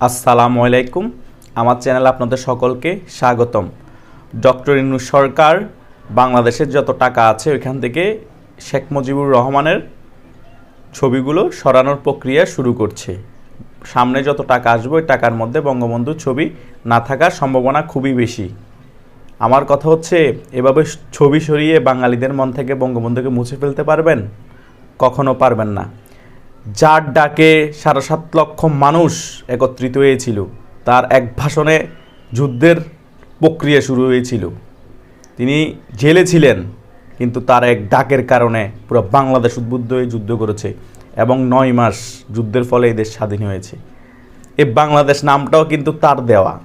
আসসালামু আলাইকুম। আমার চ্যানেলে আপনাদের সকলকে স্বাগতম। ডক্টর ইনু সরকার বাংলাদেশের যত টাকা আছে ওইখান থেকে শেখ মুজিবুর রহমানের ছবিগুলো সরানোর প্রক্রিয়া শুরু করছে। সামনে যত টাকা আসবে ওই টাকার মধ্যে বঙ্গবন্ধুর ছবি না থাকার সম্ভাবনা খুবই বেশি। আমার কথা হচ্ছে, এভাবে ছবি সরিয়ে বাঙালিদের মন থেকে বঙ্গবন্ধুকে মুছে ফেলতে পারবেন? কখনো পারবেন না। যার ডাকে সাড়ে সাত লক্ষ মানুষ একত্রিত হয়েছিল। তার এক ভাষণে যুদ্ধের প্রক্রিয়া শুরু হয়েছিল। তিনি জেলে ছিলেন, কিন্তু তার এক ডাকের কারণে পুরো বাংলাদেশ উদ্বুদ্ধ হয়ে যুদ্ধ করেছে এবং নয় মাস যুদ্ধের ফলে এই দেশ স্বাধীন হয়েছে। এ বাংলাদেশ নামটাও কিন্তু তার দেওয়া।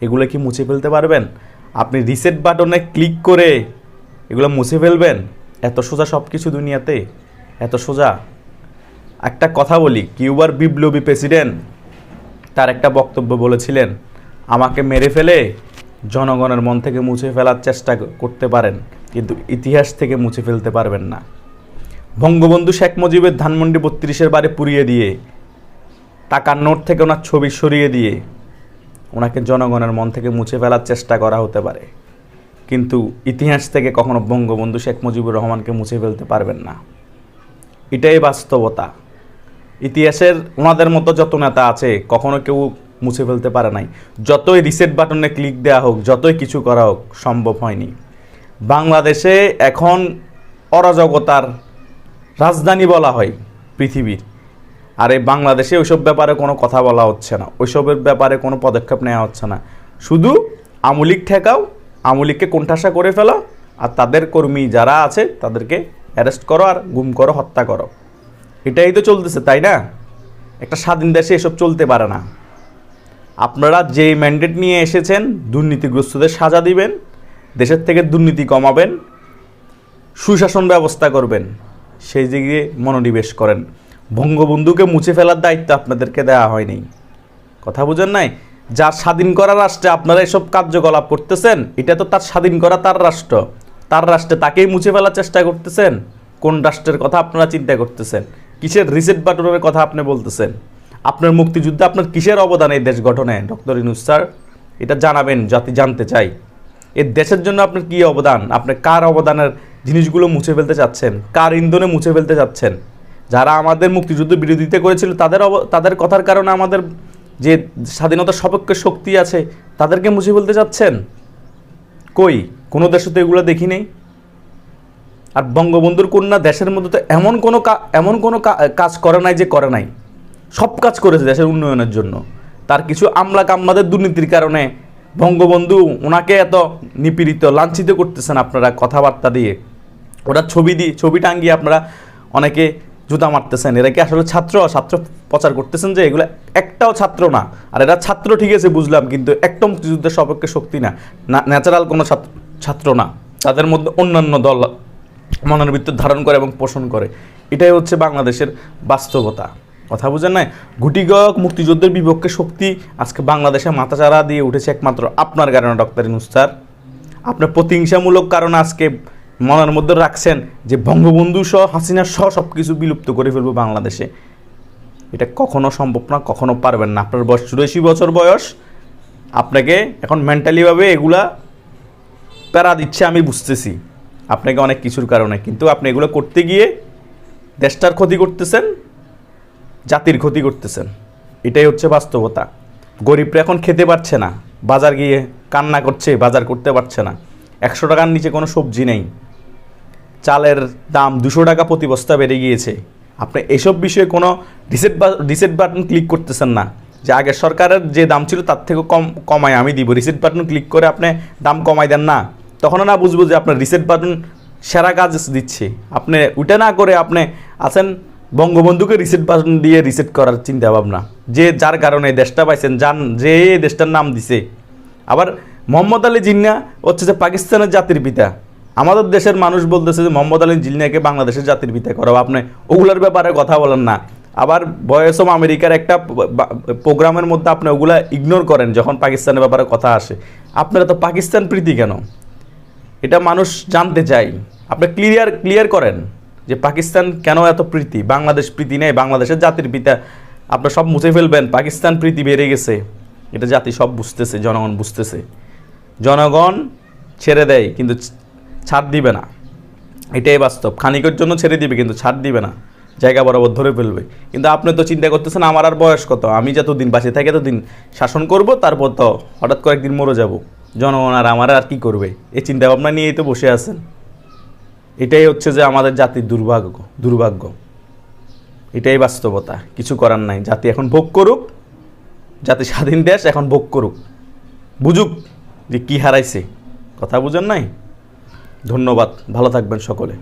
এগুলো কি মুছে ফেলতে পারবেন? আপনি রিসেট বাটনে ক্লিক করে এগুলো মুছে ফেলবেন? এত সোজা সব কিছু দুনিয়াতে? এত সোজা? একটা কথা বলি, কিউবার বিপ্লবী প্রেসিডেন্ট তার একটা বক্তব্য বলেছিলেন, আমাকে মেরে ফেলে জনগণের মন থেকে মুছে ফেলার চেষ্টা করতে পারেন, কিন্তু ইতিহাস থেকে মুছে ফেলতে পারবেন না। বঙ্গবন্ধু শেখ মুজিবের ধানমন্ডি বত্রিশের বারে পুড়িয়ে দিয়ে, টাকার নোট থেকে ওনার ছবি সরিয়ে দিয়ে, ওনাকে জনগণের মন থেকে মুছে ফেলার চেষ্টা করা হতে পারে। কিন্তু ইতিহাস থেকে কখনো বঙ্গবন্ধু শেখ মুজিবুর রহমানকে মুছে ফেলতে পারবেন না। এটাই বাস্তবতা। ইতিহাসের ওনাদের মতো যত নেতা আছে, কখনো কেউ মুছে ফেলতে পারে নাই। যতই রিসেট বাটনে ক্লিক দেওয়া হোক, যতই কিছু করা হোক, সম্ভব হয়নি। বাংলাদেশে এখন অরাজকতার রাজধানী বলা হয় পৃথিবীর। আর এই বাংলাদেশে ওইসব ব্যাপারে কোনো কথা বলা হচ্ছে না। ওইসবের ব্যাপারে কোনো পদক্ষেপ নেওয়া হচ্ছে না। শুধু আমুলিক ঠেকাও, আমুলিককে কোণঠাসা করে ফেলো, আর তাদের কর্মী যারা আছে, তাদেরকে অ্যারেস্ট করো আর গুম করো, হত্যা করো। এটাই তো চলতেছে, তাই না? একটা স্বাধীন দেশে এসব চলতে পারে না। আপনারা যেই ম্যান্ডেট নিয়ে এসেছেন, দুর্নীতিগ্রস্তদের সাজা দিবেন, দেশের থেকে দুর্নীতি কমাবেন, সুশাসন ব্যবস্থা করবেন, সেই দিকে মনোনিবেশ করেন। বঙ্গবন্ধুকে মুছে ফেলার দায়িত্ব আপনাদেরকে দেওয়া হয়নি। কথা বুঝেন নাই? যার স্বাধীন করা রাষ্ট্রে আপনারা এসব কার্যকলাপ করতেছেন, এটা তো তার স্বাধীন করা তার রাষ্ট্র। তার রাষ্ট্রে তাকেই মুছে ফেলার চেষ্টা করতেছেন? কোন রাষ্ট্রের কথা আপনারা চিন্তা করতেছেন? কিসের রিসেট বাটনের কথা আপনি বলতেছেন? আপনার মুক্তিযুদ্ধে আপনার কিসের অবদান এই দেশ গঠনে? ডক্টর ইনুস স্যার, এটা জানাবেন, জাতি জানতে চাই। এর দেশের জন্য আপনার কী অবদান? আপনি কার অবদানের জিনিসগুলো মুছে ফেলতে চাচ্ছেন? কার ইন্ধনে মুছে ফেলতে চাচ্ছেন? যারা আমাদের মুক্তিযুদ্ধ বিরোধিতা করেছিল, তাদের তাদের কথার কারণে আমাদের যে স্বাধীনতার সপক্ষে শক্তি আছে, তাদেরকে মুছে ফেলতে চাচ্ছেন? কই? কোনো দেশে তো এগুলো দেখি নেই। আর বঙ্গবন্ধুর কন্যা দেশের মধ্যে তো এমন কোনো এমন কোনো কাজ করে নাই যে করে নাই। সব কাজ করেছে দেশের উন্নয়নের জন্য। তার কিছু আমলা কামলাদের দুর্নীতির কারণে বঙ্গবন্ধু ওনাকে এত নিপীড়িত, লাঞ্ছিত করতেছেন আপনারা কথাবার্তা দিয়ে। ওটা ছবি দিয়ে ছবি টাঙ্গিয়ে আপনারা অনেকে জুতা মারতেছেন। এরা কি আসলে ছাত্র? ছাত্র প্রচার করতেছেন যে এগুলো একটাও ছাত্র না। আর এরা ছাত্র ঠিক আছে, বুঝলাম, কিন্তু একটা মুক্তিযুদ্ধের সপক্ষে শক্তি না। ন্যাচারাল কোনো ছাত্র ছাত্র না। তাদের মধ্যে অন্যান্য দল মনের ভিতর ধারণ করে এবং পোষণ করে। এটাই হচ্ছে বাংলাদেশের বাস্তবতা। কথা বুঝেন নাই? গুটিগক মুক্তিযুদ্ধের বিপক্ষে শক্তি আজকে বাংলাদেশে মাথাচাড়া দিয়ে উঠেছে একমাত্র আপনার কারণে, ডক্টর ইনুস স্যার আপনার প্রতিহিংসামূলক কারণে আজকে মনের মধ্যে রাখছেন যে বঙ্গবন্ধু সহ হাসিনা সহ সব কিছু বিলুপ্ত করে ফেলব বাংলাদেশে। এটা কখনো সম্ভব না, কখনো পারবেন না। আপনার বয়স চুরাশি বছর বয়স। আপনাকে এখন মেন্টালিভাবে এগুলা প্যারা দিচ্ছে, আমি বুঝতেছি। আপনাকে অনেক কিছুর কারণে। কিন্তু আপনি এগুলো করতে গিয়ে দেশটার ক্ষতি করতেছেন, জাতির ক্ষতি করতেছেন। এটাই হচ্ছে বাস্তবতা। গরিবরা এখন খেতে পারছে না, বাজার গিয়ে কান্না করছে, বাজার করতে পারছে না। একশো টাকার নিচে কোনো সবজি নেই। চালের দাম দুশো টাকা প্রতি বস্তা বেড়ে গিয়েছে। আপনি এসব বিষয়ে কোনো রিসেট রিসেট বাটন ক্লিক করতেছেন না। যে আগের সরকারের যে দাম ছিল তার থেকে কম কমায় আমি দিব। রিসেট বাটন ক্লিক করে আপনি দাম কমাই দেন না। তখনও না বুঝব যে আপনার রিসেট বাটন সেরা কাজ দিচ্ছে। আপনি ওইটা না করে আপনি আছেন বঙ্গবন্ধুকে রিসেট বাটন দিয়ে রিসেট করার চিন্তা ভাবনা যে যার কারণে দেশটা পাইছেন, যান, যে দেশটার নাম দিছে। আবার মোহাম্মদ আলী জিন্না হচ্ছে যে পাকিস্তানের জাতির পিতা। আমাদের দেশের মানুষ বলতেছে যে মোহাম্মদ আলী জিন্নাকে বাংলাদেশের জাতির পিতা করো আপনি ওগুলোর ব্যাপারে কথা বলেন না। আবার বয়স অফ আমেরিকার একটা প্রোগ্রামের মধ্যে আপনি ওগুলা ইগনোর করেন যখন পাকিস্তানের ব্যাপারে কথা আসে। আপনারা তো পাকিস্তান প্রীতি কেন? এটা মানুষ জানতে চাই আপনি ক্লিয়ার ক্লিয়ার করেন যে পাকিস্তান কেন এত প্রীতি? বাংলাদেশ প্রীতি নেই, বাংলাদেশের জাতির পিতা আপনার সব মুছে ফেলবেন, পাকিস্তান প্রীতি বেড়ে গেছে। এটা জাতি সব বুঝতেছে, জনগণ বুঝতেছে। জনগণ ছেড়ে দেয়, কিন্তু ছাড় দিবে না। এটাই বাস্তব। খানিকের জন্য ছেড়ে দিবে, কিন্তু ছাড় দিবে না। জায়গা বরাবর ধরে ফেলবে। কিন্তু আপনি তো চিন্তা করতেছেন, আমার আর বয়স কত? আমি যতদিন বাঁচে থাকি ততদিন শাসন করব, তারপর তো হঠাৎ করে একদিন মরে যাব। জনগণ আর আমার আর কি করবে? এই চিন্তা ভাবনা নিয়েই তো বসে আছেন। এটাই হচ্ছে যে আমাদের জাতির দুর্ভাগ্য দুর্ভাগ্য। এটাই বাস্তবতা। কিছু করার নাই। জাতি এখন ভোগ করুক, জাতি স্বাধীন দেশ এখন ভোগ করুক। বুঝুক যে কী হারাইছে। কথা বুঝেন নাই? ধন্যবাদ। ভালো থাকবেন সকলে।